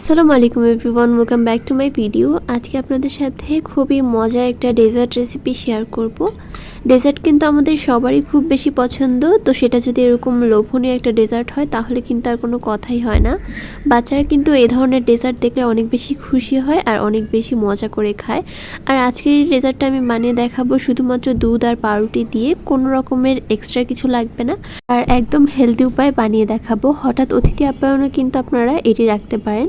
আসসালামু আলাইকুম everyone welcome back to my video আজকে আপনাদের সাথে খুবই মজার একটা ডেজার্ট রেসিপি শেয়ার করব। ডেজার্ট কিন্তু আমাদের সবারই খুব বেশি পছন্দ, তো সেটা যদি এরকম লোভনীয় একটা ডেজার্ট হয়, তাহলে কিন্তু আর কোনো কথাই হয় না। বাচ্চারা কিন্তু এই ধরনের ডেজার্ট দেখলে অনেক বেশি খুশি হয় আর অনেক বেশি মজা করে খায়। আর আজকের এই ডেজার্টটা আমি বানিয়ে দেখাবো শুধুমাত্র দুধ আর পাউরুটি দিয়ে, কোনো রকমের এক্সট্রা কিছু লাগবে না। আর একদম হেলদি উপায় বানিয়ে দেখাবো। হঠাৎ অতিথি আপ্যায়নও কিন্তু আপনারা এটি রাখতে পারেন।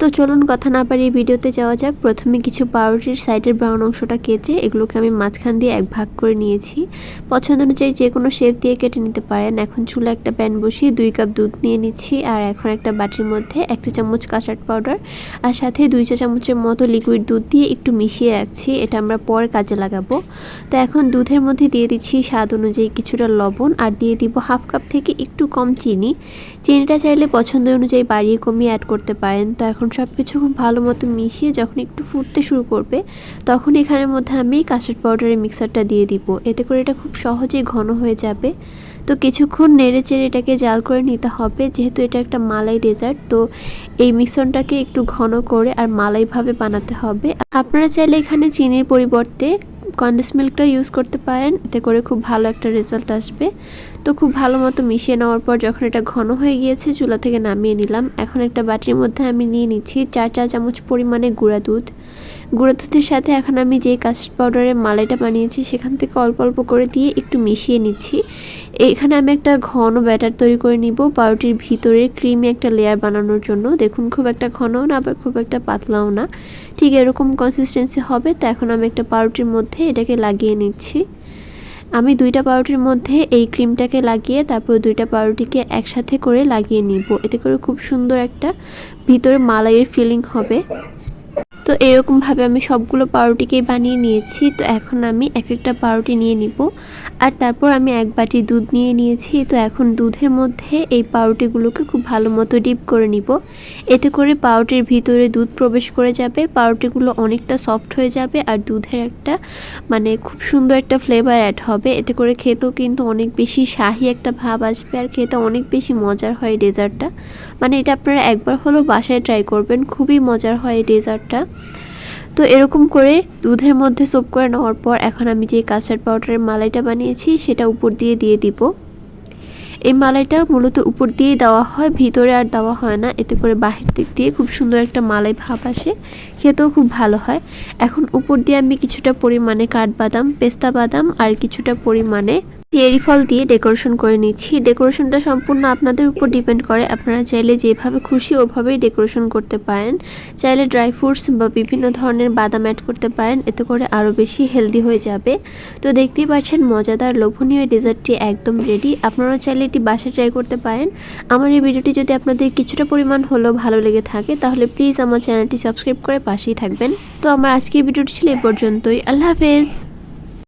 তো চলুন কথা না পারিয়ে ভিডিওতে যাওয়া যাক। প্রথমে কিছু পাউরুটির সাইডের ব্রাউন অংশটা কেটে এগুলোকে আমি মাঝখান দিয়ে এক ভাগ করে নিয়েছি। পছন্দ অনুযায়ী যে কোনো শেপ দিয়ে কেটে নিতে পারেন। এখন চুলা একটা প্যান বসিয়ে দুই কাপ দুধ নিয়ে নিচ্ছি আর এখন একটা বাটির মধ্যে এক চা চামচ কাঁচাট পাউডার আর সাথে দুই চা চামচের মতো লিকুইড দুধ দিয়ে একটু মিশিয়ে রাখছি। এটা আমরা পরে কাজে লাগাবো। তো এখন দুধের মধ্যে দিয়ে দিচ্ছি স্বাদ অনুযায়ী কিছুটা লবণ আর দিয়ে দিব হাফ কাপ থেকে একটু কম চিনি। চিনিটা চাইলে পছন্দ অনুযায়ী বাড়িয়ে কমিয়ে অ্যাড করতে পারেন। তো এখন সব কিছু খুব ভালো মতো মিশিয়ে যখন একটু ফুটতে শুরু করবে, তখন এখানের মধ্যে আমি কাস্টার্ড পাউডারের মিক্সারটা দিয়ে দিব। এতে করে এটা খুব সহজেই ঘন হয়ে যাবে। তো কিছুক্ষণ নেড়ে চেড়ে এটাকে জাল করে নিতে হবে, যেহেতু এটা একটা মালাই ডেজার্ট তো এই মিশ্রণটাকে একটু ঘন করে আর মালাইভাবে বানাতে হবে। আপনারা চাইলে এখানে চিনির পরিবর্তে কন্ডেন্স মিল্কটা ইউজ করতে পারেন, এতে করে খুব ভালো একটা রেজাল্ট আসবে। তো খুব ভালো মতো মিশিয়ে নেওয়ার পর যখন এটা ঘন হয়ে গিয়েছে, চুলা থেকে নামিয়ে নিলাম। এখন একটা বাটির মধ্যে আমি নিয়ে নিচ্ছি চার চা চামচ পরিমাণে গুঁড়া দুধ। গুঁড়া দুধের সাথে এখন আমি যে কাস্টার্ড পাউডারের মালাইটা বানিয়েছি, সেখান থেকে অল্প অল্প করে দিয়ে একটু মিশিয়ে নিচ্ছি। এখানে আমি একটা ঘন ব্যাটার তৈরি করে নিব পাউরুটির ভিতরে ক্রিমি একটা লেয়ার বানানোর জন্য। দেখুন, খুব একটা ঘনও না, আবার খুব একটা পাতলাও না। ঠিক এরকম কনসিস্টেন্সি হবে, তো এখন আমি একটা পাউরুটির মধ্যে এটাকে লাগিয়ে নিচ্ছি। আমি দুইটা পাউরুটির মধ্যে এই ক্রিমটাকে লাগিয়ে তারপর দুইটা পাউরুটিকে একসাথে করে লাগিয়ে নিব। এতে করে খুব সুন্দর একটা ভিতরে মালাইয়ের ফিলিং হবে। তো এরকমভাবে আমি সবগুলো পাউরুটিকেই বানিয়ে নিয়েছি। তো এখন আমি এক একটা পাউরুটি নিয়ে নিব। আর তারপর আমি এক বাটি দুধ নিয়ে নিয়েছি। তো এখন দুধের মধ্যে এই পাউরুটিগুলোকে খুব ভালো মতো ডিপ করে নিব। এতে করে পাউরুটির ভিতরে দুধ প্রবেশ করে যাবে। পাউরুটিগুলো অনেকটা সফট হয়ে যাবে আর দুধের একটা মানে খুব সুন্দর একটা ফ্লেভার অ্যাড হবে। এতে করে খেতেও কিন্তু অনেক বেশি শাহি একটা ভাব আসবে আর খেতে অনেক বেশি মজার হয় ডেজার্টটা। মানে এটা আপনারা একবার হলেও বাসায় ট্রাই করবেন। খুবই মজার হয় ডেজার্টটা। তো এরকম করে দুধের মধ্যে সোপ করে নেওয়ার পর এখন আমি যে কাস্টার্ড পাউডারের মালাইটা বানিয়েছি, সেটা উপর দিয়ে দিয়ে দিব। এই মালাইটা মূলত উপর দিয়ে দেওয়া হয়, ভিতরে আর দেওয়া হয় না। এতে করে বাহির দিক দিয়ে খুব সুন্দর একটা মালাই ভাব আসে। খেতেও খুব ভালো হয়। এখন উপর দিয়ে আমি কিছুটা পরিমাণে কাঠবাদাম, পেস্তা বাদাম আর কিছুটা পরিমাণে চেরি ফল দিয়ে ডেকোরেশন করে নিচ্ছি। ডেকোরেশনটা সম্পূর্ণ আপনাদের উপর ডিপেন্ড করে। আপনারা চাইলে যেভাবে খুশি ওভাবেই ডেকোরেশন করতে পারেন। চাইলে ড্রাই ফ্রুটস বা বিভিন্ন ধরনের বাদাম অ্যাড করতে পারেন। এতে করে আরও বেশি হেলদি হয়ে যাবে। তো দেখতেই পাচ্ছেন, মজাদার, লোভনীয় ডেজার্টটি একদম রেডি আপনারা চাইলে এটি বাসায় ট্রাই করতে পারেন। আমার এই ভিডিওটি যদি আপনাদের কিছুটা পরিমাণ হলেও ভালো লেগে থাকে, তাহলে প্লিজ আমার চ্যানেলটি সাবস্ক্রাইব করে পাশেই থাকবেন। তো আমার আজকের ভিডিওটি ছিল এই পর্যন্তই। আল্লাহ হাফেজ।